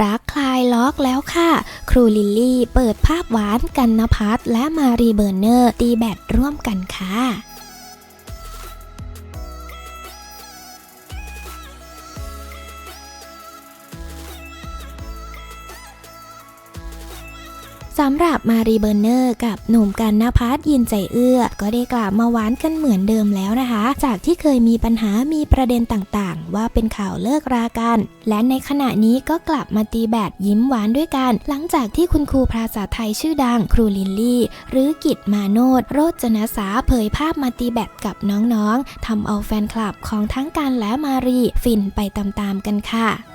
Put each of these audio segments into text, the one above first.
รักคลายล็อกแล้วค่ะ ครูลิลลี่ เปิดภาพหวานกันนภัสและมารีเบอร์เนอร์ ตีแบตร่วมกันค่ะ สำหรับมารีเบอร์เนอร์กับหนุ่มกันนภัสยินใจเอื้อ ก็ได้กลับมาหวานกันเหมือนเดิมแล้วนะคะ จากที่เคยมีปัญหามีประเด็นต่างๆ ว่าเป็นข่าวเลิกรากัน และในขณะนี้ก็กลับมาตีแบดยิ้มหวานด้วยกัน หลังจากที่คุณครูภาษาไทยชื่อดังครูลิลลี่ หรือกิตมาโนดโรจนสาเผยภาพมาตีแบดกับน้องๆทำเอาแฟนคลับของทั้งกันและมารีฟินไปตามๆกันค่ะ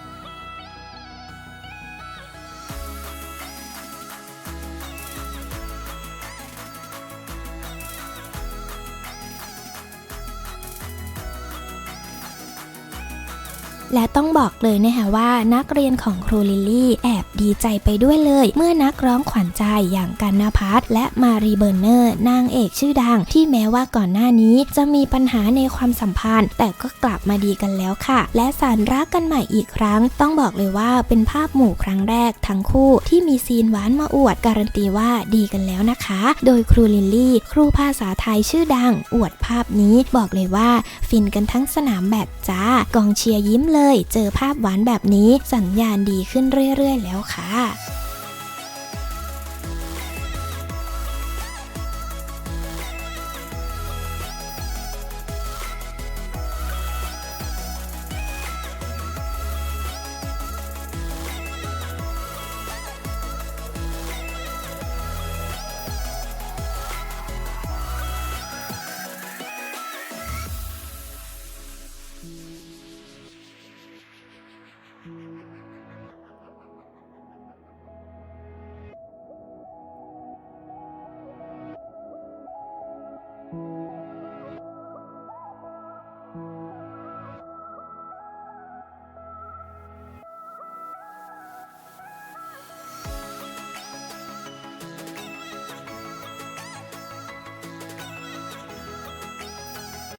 และต้องบอกเลยนะคะว่านักเรียนของครูลิลลี่แอบดีใจไปด้วยเลย เมื่อนักร้องขวัญใจอย่างกันนภัสและมารีเบอร์เนอร์ นางเอกชื่อดัง ที่แม้ว่าก่อนหน้านี้จะมีปัญหาในความสัมพันธ์ แต่ก็กลับมาดีกันแล้วค่ะ และสารรักกันใหม่อีกครั้ง ต้องบอกเลยว่าเป็นภาพหมู่ครั้งแรกทั้งคู่ที่มีซีนหวานมาอวดการันตีว่าดีกันแล้วนะคะ โดยครูลิลลี่ ครูภาษาไทยชื่อดัง อวดภาพนี้บอกเลยว่า ฟินกันทั้งสนามแบบจ้ากองเชียร์ยิ้มเลยเลย เจอภาพหวานแบบนี้สัญญาณดีขึ้นเรื่อยๆ แล้วค่ะ